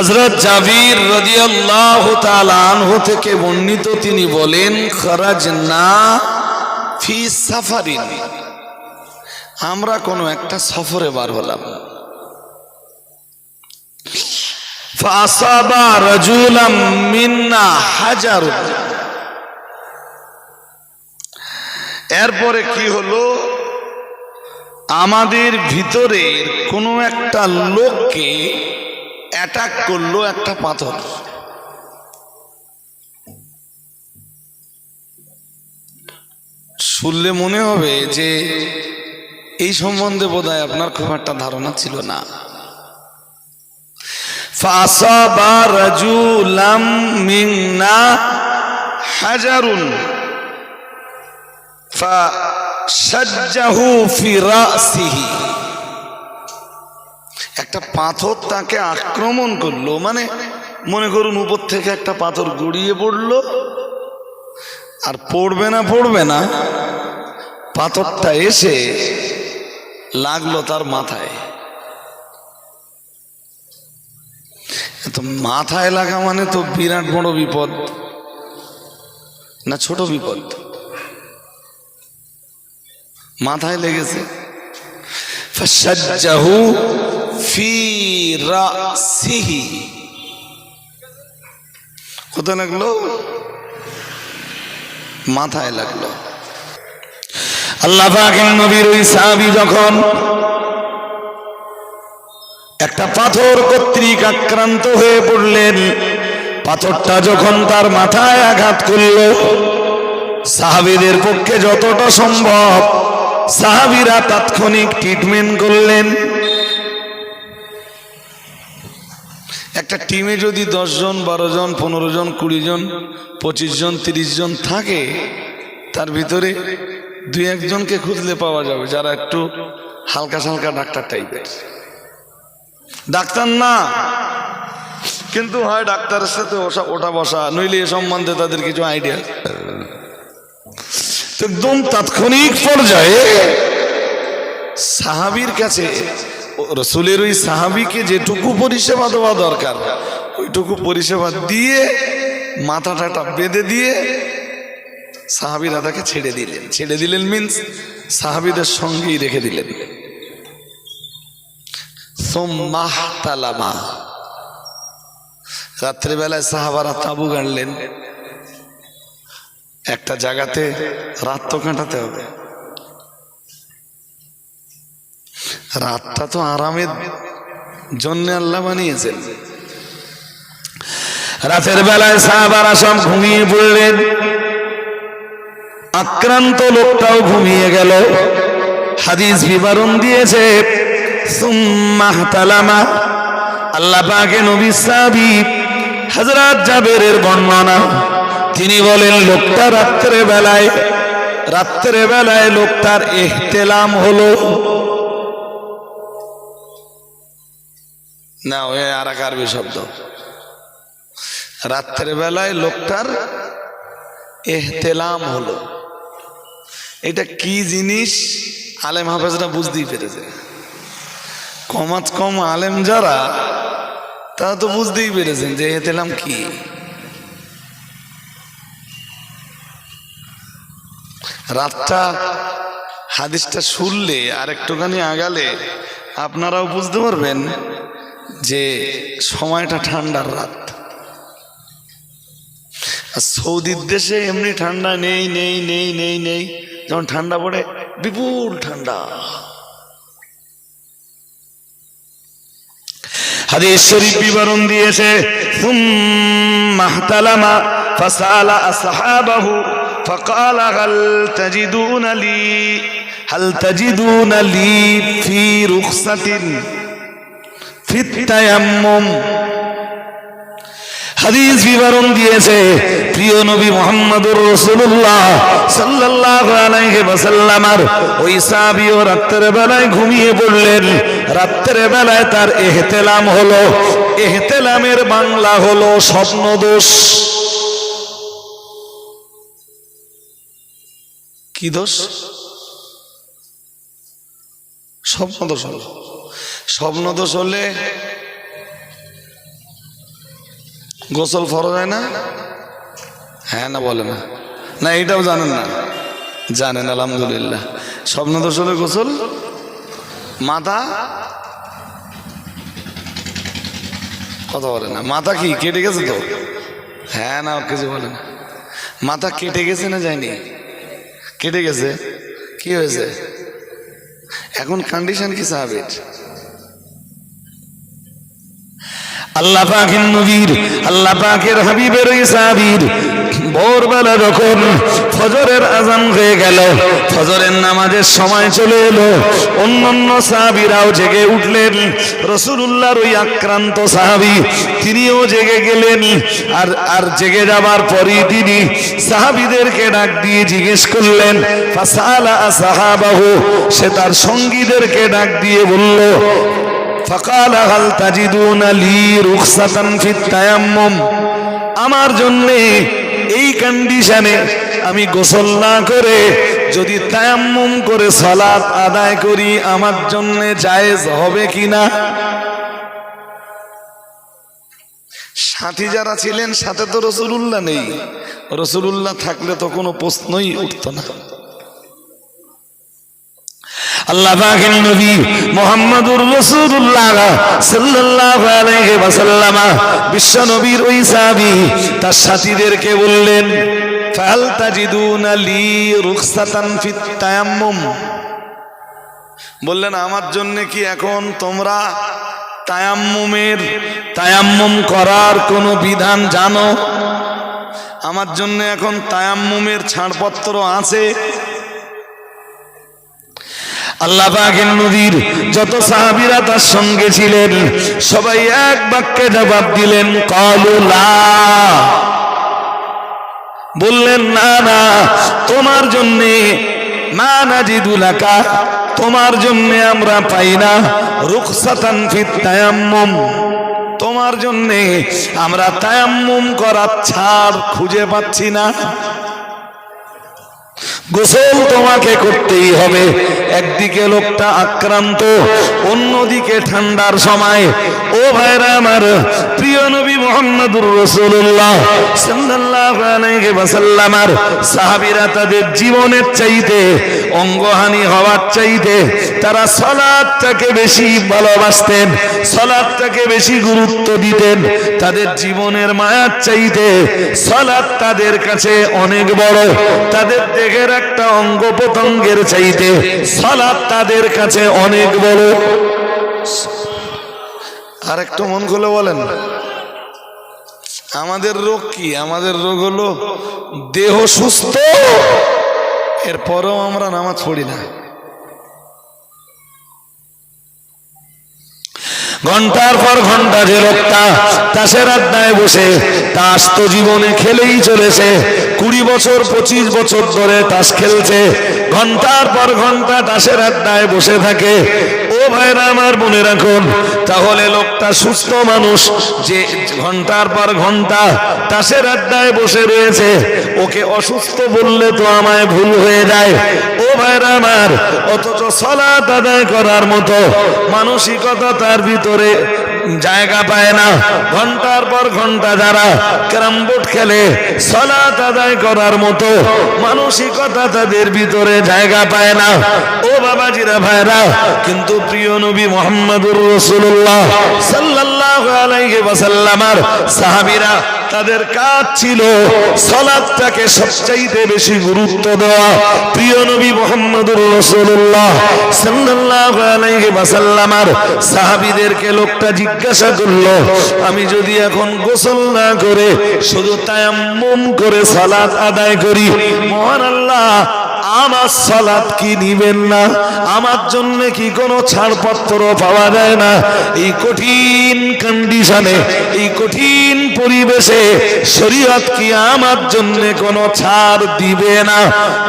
হজরত জাবির রাদিয়াল্লাহু তাআলা আনহু থেকে বর্ণিত তিনি বলেন, খরাজনা ফি সাফারিন। আমরা কোনো একটা সফরে বার হলাম। ফাসাবা রাজুলাম মিন্না হাজার এরপরে কি হলো? আমাদের ভিতরের কোনো একটা লোককে অ্যাটাক করল একটা পাথর। শুনলে মনে হবে যে এই সম্বন্ধে বোধহয় আপনার খুব একটা ধারণা ছিল না। হাজারুন। ফাসাজ্জাহু ফি রাসিহি একটা পাথর তাকে আক্রমণ করল মানে মনে করুন উপর থেকে একটা পাথর গড়িয়ে পড়ল, আর পড়বে না পড়বে না, পাথরটা এসে লাগল তার মাথায়। তো মাথায় লাগা মানে তো বিরাট বড় বিপদ, না ছোট বিপদ? মাথায় লেগেছে। কোথায় লাগল? মাথায় লাগল। আল্লাহ নবীর ওই সাহাবী যখন একটা পাথর কর্তৃক আক্রান্ত হয়ে পড়লেন, পাথরটা যখন তার মাথায় আঘাত করল, সাহাবিদের পক্ষে যতটা সম্ভব, সাহাবিরা তাৎক্ষণিক ট্রিটমেন্ট করলেন। একটা টিমে যদি দশজন বারো জন পনেরো জন কুড়ি জন পঁচিশ জন তিরিশ জন থাকে, তার ভিতরে দুই একজনকে খুঁজলে পাওয়া যাবে, যারা একটু হালকা সালকা ডাক্তার টাইপের। ডাক্তার না। কিন্তু হয় ডাক্তারের সাথে ওঠা বসা, নইলে এ সম্বন্ধে তাদের কিছু আইডিয়া একদম তাৎক্ষণিক পর্যায়ে সাহাবির কাছে রসুলের ওই সাহাবিকে যেটুকু পরিষেবা দেওয়া দরকার, ওইটুকু পরিষেবা দিয়ে মাথাটা বেঁধে দিয়ে সাহাবিরা তাকে ছেড়ে দিলেন। ছেড়ে দিলেন মিন্স সাহাবিদের সঙ্গেই রেখে দিলেন। সোম্মাহ তালামা। রাত্রেবেলায় সাহাবারা তাবু গাড়লেন। একটা জায়গাতে রাত তো কাটাতে হবে। রাতটা তো আরামের জন্য আল্লাহ বানিয়েছেন। রাতের বেলায় সাহাবারা সব ঘুমিয়ে পড়লেন। আক্রান্ত লোকটাও ঘুমিয়ে গেল। হাদিস বিবরণ দিয়েছে সুম্মাহ তালামা আল্লাহ পাকে নবী সাহাবী হযরত জাবেরের বর্ণনা। তিনি বলেন, লোকটা রাত্রে বেলায় রাত্রে বেলায় লোকটার ইহতেলাম হলো। না, ওই আর এক আরবি শব্দ। রাত্রে বেলায় লোকটার এহতেলাম হলো। এটা কি জিনিস? আলেম হাফেজরা বুঝতেই পেরেছে। কমাত কম আলেম যারা, তারা তো বুঝতেই পেরেছেন যে এহতেলাম কি। রাতটা হাদিসটা শুনলে আর একটুখানি আগালে আপনারাও বুঝতে পারবেন যে সময়টা ঠান্ডার রাত আর সৌদির দেশে এমনি ঠান্ডা নেই নেই নেই নেই নেই যখন ঠান্ডা পড়ে বিপুল ঠান্ডা হাদিস শরীফ বিবরণ দিয়েছে মাহতালামা ফাসালা আসহাবাহু فقال هل تجدون لي هل تجدون لي في رخصة হাদিস বিবরণ দিয়েছে, প্রিয় নবী মোহাম্মদুর রসুল্লাহ ওই সাবিও রাত্রের বেলায় ঘুমিয়ে পড়লেন। রাত্রের বেলায় তার এহতেলাম হলো, এহতেলামের বাংলা হলো স্বপ্নদোষ। কি দোষ? স্বপ্নদোষ হলো। স্বপ্ন দোষ হলে গোসল ফরজ হয় না? হ্যাঁ না, বলে না। না, এইটাও জানেন না। জানেন, আলহামদুলিল্লাহ। স্বপ্ন দোষ হলে গোসল। মাথা? কথা বলে না। মাথা কি, কেটে গেছে তো? হ্যাঁ না, কিছু বলে না। মাথা কেটে গেছে না যায়নি? কেটে গেছে। কি হয়েছে? এখন কন্ডিশন কি সাহাবের আল্লাহ পাকের নবীর, আল্লাহ পাকের হাবিবের ওই সাহাবীর ভোরবেলা যখন ফজরের আজান হয়ে গেল, ফজরের নামাজের সময় চলে এলো, অন্যান্য সাহাবিরাও জেগে উঠলেন। রসুলুল্লাহর ওই আক্রান্ত সাহাবি, তিনিও জেগে গেলেন। আর আর জেগে যাবার পরই তিনি সাহাবিদেরকে ডাক দিয়ে জিজ্ঞেস করলেন সাহাবাহু সে তার সঙ্গীদেরকে ডাক দিয়ে বলল ফাকাল হাল তাজিদুন আলী রুখসাতান ফিত তায়াম্মুম আমার জন্যে এই কন্ডিশনে আমি গোসল না করে যদি তায়াম্মুম করে সালাত আদায় করি, আমার জন্যে জায়েজ হবে কি না সাথী যারা ছিলেন, সাথে তো রসুল্লাহ নেই। রসুলুল্লাহ থাকলে তো কোনো প্রশ্নই উঠত না। আল্লাহ পাকের নবী মুহাম্মদুর রাসূলুল্লাহ সাল্লাল্লাহু আলাইহি ওয়াসাল্লাম বিশ্ব নবীর ওই সাহাবী তার সাথীদেরকে বললেন ফাল তাজিদুনা লি রুখসাতান ফিত তায়াম্মুম? বললেন, আমার জন্য কি এখন তোমরা তায়াম্মুমের তায়াম্মুম করার কোনো বিধান জানো? আমার জন্য এখন তায়াম্মুমের ছাড়পত্র আছে। আল্লাহ পাকের নদীর যত সাহাবিরা তার সঙ্গে ছিলেন, সবাই এক বাক্যে জবাব দিলেন কলুলা বললেন, না না, তোমার জন্যে না না জিদুলাকা তোমার জন্যে আমরা পাই না। রুখসাতান ফিত তোমার জন্যে আমরা তায়াম্মুম করার ছাড় খুঁজে পাচ্ছি না। গোসল তোমাকে করতেই হবে। একদিকে লোকটা আক্রান্ত, অন্যদিকে ঠান্ডার সময়। ও ভাইরা আমার প্রিয় নবী মোহাম্মদুর রসুল্লাহ জীবনের চাইতে, অঙ্গহানি হওয়ার চাইতে তারা সালাতটাকে বেশি ভালোবাসতেন, সালাতটাকে বেশি গুরুত্ব দিতেন। তাদের জীবনের মায়ার চাইতে সালাত তাদের কাছে অনেক বড়। তাদের দেহের একটা অঙ্গ প্রত্যঙ্গের চাইতে সালাত তাদের কাছে অনেক বড়। আর একটু মন খুলে বলেন। আমাদের রোগ কি? আমাদের রোগ হলো দেহ সুস্থ, এরপরেও আমরা নামাজ পড়ি না। ঘণ্টার পর ঘণ্টা যে লোকটা তাসের আড্ডায় বসে তাস তো জীবনে খেলেই চলেছে। কুড়ি বছর, পঁচিশ বছর ধরে তাস খেলছে। ঘণ্টার পর ঘণ্টা তাসের আড্ডায় বসে থাকে। ভাইরা আমার মনে রাখুন, তাহলে লোকটা সুস্থ মানুষ, যে ঘণ্টার পর ঘণ্টা তাসের আড্ডায় বসে রয়েছে, ওকে অসুস্থ বললে তো আমায় ভুল হয়ে যায়। ও ভাইরা আমার, অথচ সলাত আদায় করার মতো মানসিকতা তার ভিতরে জায়গা পায় না। ঘণ্টার পর ঘণ্টা যারা ক্যারাম বোর্ড খেলে সলা তাদাই করার মতো মানসিকতা তাদের ভিতরে জায়গা পায় না। ও বাবাজিরা ভাইরা, কিন্তু প্রিয় নবী মোহাম্মদুর রসুল্লাহ সাল্লাহ আলাইহি ওয়াসাল্লামার সাহাবীরা তাদের কাজ ছিল সলাদটাকে সবচাইতে বেশি গুরুত্ব দেওয়া। প্রিয় নবী মোহাম্মদুর রসুল্লাহ সাল্লাল্লাহু সাহাবিদেরকে লোকটা জিজ্ঞাসা করল, আমি যদি এখন গোসল না করে শুধু তায়াম্মুম করে সালাত আদায় করি, মহান আল্লাহ আমার সালাদ কি নিবেন না? আমার জন্য কি কোনো ছাড়পত্র পাওয়া যায় না? এই কঠিন কন্ডিশনে এই কঠিন পরিবেশে শরীয়ত কি আমার জন্য কোনো ছাড় দিবে না?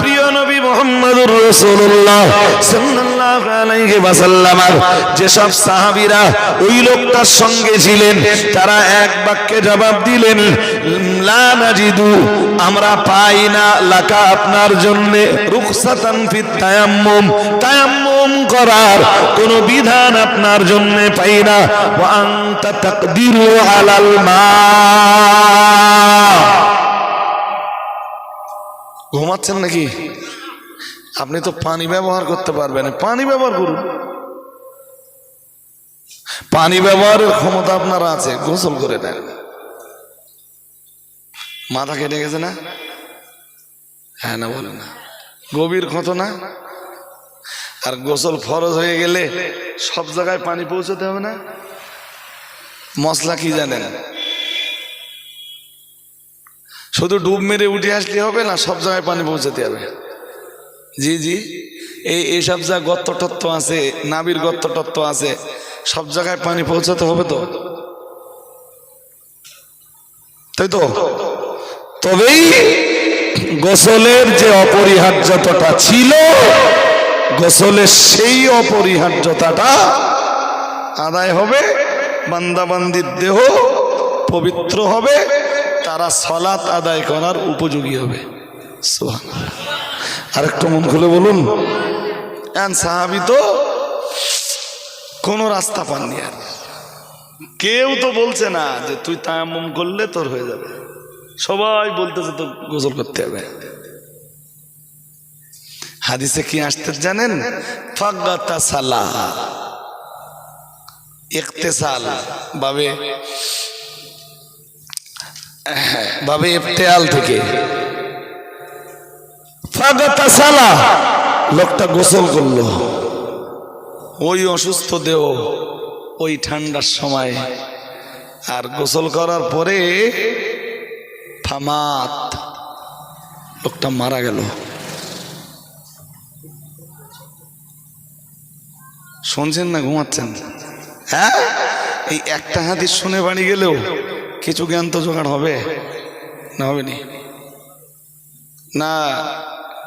প্রিয় নবী মোহাম্মদুর সাল্লাল্লাহু আলাইহি যেসব ওই লোকটার সঙ্গে ছিলেন, তারা এক বাক্যে জবাব দিলেন আমরা পাই না লাকা আপনার করার কোন বিধান আপনার জন্য পাই না ঘুমাচ্ছেন নাকি? আপনি তো পানি ব্যবহার করতে পারবেন। পানি ব্যবহার করুন। পানি ব্যবহারের ক্ষমতা আপনার আছে, গোসল করে দেন মাথা কেটে গেছে না? হ্যাঁ না বলে না। গভীর ক্ষত না? আর গোসল ফরজ হয়ে গেলে সব জায়গায় পানি পৌঁছতে হবে না? মশলা কি জানেন? শুধু ডুব মেরে উঠে আসলে হবে না, সব জায়গায় পানি পৌঁছাতে হবে। জি জি। এই এইসব যা গর্ত টত্ব আছে নাবির গর্ত টত্ব আছে, সব জায়গায় পানি পৌঁছাতে হবে তো? তাই তো? তবেই গোসলের যে অপরিহার্যতাটা ছিল, গোসলের সেই অপরিহার্যতাটা আদায় হবে, বান্দাবান্দির দেহ পবিত্র হবে, তারা সলাৎ আদায় করার উপযোগী হবে। আরেকটু মন খুলে বলুন। সাহাবি তো কোনো রাস্তা পাননি আর। কেউ তো বলছে না যে তুই তায়াম্মুম করলে তোর হয়ে যাবে। সবাই বলতেছে তো গোসল করতে হবে। হাদিসে কি আসতে জানেন? ফাগাতা সালাহ ইকতেসাল বাবে হ্যাঁ, বাবে ইফতেয়াল থেকে। লোকটা গোসল করল। ওই অসুস্থ দেহ ওই ঠান্ডার সময় আর গোসল করার পরে ফামাত লোকটা মারা গেল। শুনছেন না ঘুমাচ্ছেন? হ্যাঁ? এই একটা হাতির শুনে বাড়ি গেলেও কিছু জ্ঞান তো জোগাড় হবে না হবে না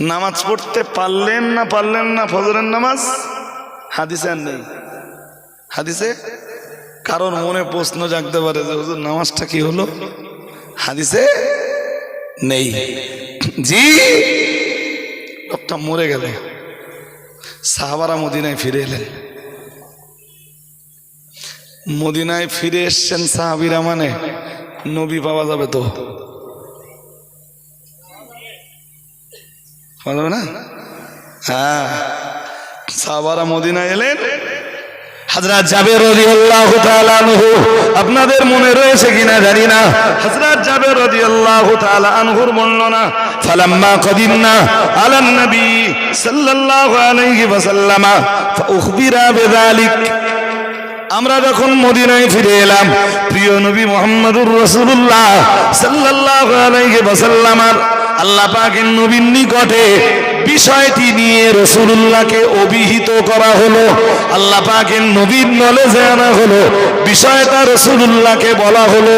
নামাজ পড়তে পারলেন না পারলেন না ফজরের নামাজ? হাদিসে আর নেই। হাদিসে কারণ মনে প্রশ্ন জাগতে পারে যে, হুজুর, নামাজটা কি হলো? হাদিসে নেই। জি, লোকটা মরে গেলে। সাহাবারা মদিনায় ফিরে এলেন। মদিনায় ফিরে এসছেন সাহাবিরা মানে নবী পাওয়া যাবে তো। পাওয়া যাবে না? হ্যাঁ। সাহাবারা মদিনায় এলেন। আপনাদের মনে রয়েছে কিনা জানি না। হযরত জাবের রাদিয়াল্লাহু তাআলা আনহুর বর্ণনা ফালাম্মা কদিমনা আলান নবী সাল্লাল্লাহু আলাইহি ওয়াসাল্লাম, ফাউখবিরা বিযালিক। আমরা যখন মদিনায় ফিরে এলাম, প্রিয় নবী মোহাম্মদুর রসুল্লাহ সাল্লাল্লাহু আলাইহি ওয়াসাল্লামার আল্লাহ পাকের নবীর নিকটে বিষয়টি নিয়ে রসুল্লাহকে অভিহিত করা হলো। আল্লাহ পাকের নবীর নলেজে আনা হলো। বিষয়টা রসুল্লাহকে বলা হলো।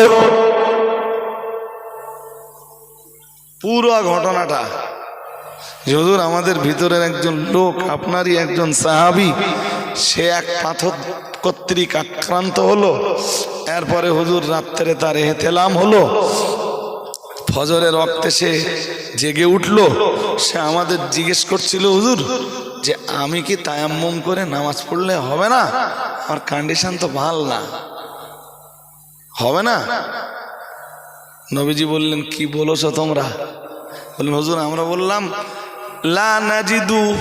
পুরো ঘটনাটা। যে হুজুর, আমাদের ভিতরের একজন লোক, আপনারই একজন সাহাবি, সে এক পাথর কর্তৃক আক্রান্ত হলো। এরপরে হুজুর রাত্রে তার এহতেলাম হলো। ফজরের রক্তে সে জেগে উঠল। সে আমাদের জিজ্ঞেস করছিল, হুজুর, যে আমি কি তায়াম্মুম করে নামাজ পড়লে হবে না? আমার কন্ডিশন তো ভালো না। হবে না? নবীজি বললেন, কি বলেছ তোমরা? বললেন, হুজুর, আমরা বললাম, লা নাজিদু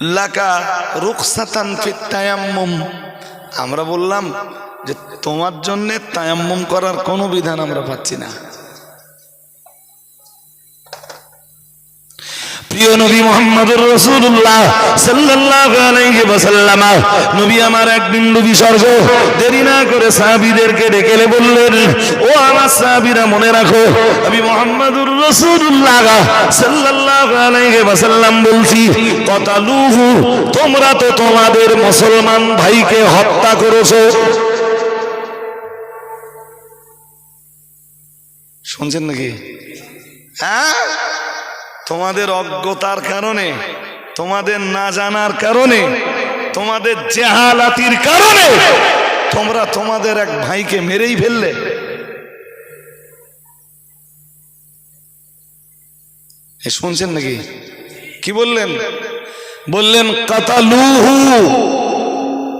লাকা রুকসাতান ফিত তায়াম্মুম। আমরা বললাম যে, তোমার জন্য তায়াম্মুম করার কোনো বিধান আমরা পাচ্ছি না। প্রিয় নবী মোহাম্মদুর রসুল্লাহ সাল্লাল্লাহু নবী আমার এক বিন্দু বিসর্গ দেরি না করে সাহাবীদেরকে ডেকেলে বললেন, ও আমার সাহাবীরা, মনে রাখো, আমি মোহাম্মদুর রসুল্লাহ সাল্লাল্লাহু বলছি, কতালুহু, তোমরা তো তোমাদের মুসলমান ভাইকে হত্যা করেছ। শুনছেন নাকি? হ্যাঁ? তোমাদের অজ্ঞতার কারণে, তোমাদের না জানার কারণে, তোমাদের জেহালাতির কারণে তোমরা তোমাদের এক ভাইকে মেরেই ফেললে। শুনছেন নাকি? কি বললেন? বললেন, কাতালুহু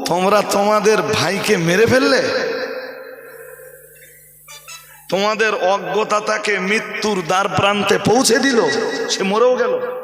তোমরা তোমাদের ভাইকে মেরে ফেললে? তোমাদের অজ্ঞতা তাকে মৃত্যুর দ্বার প্রান্তে পৌঁছে দিল। সে মরেও গেল।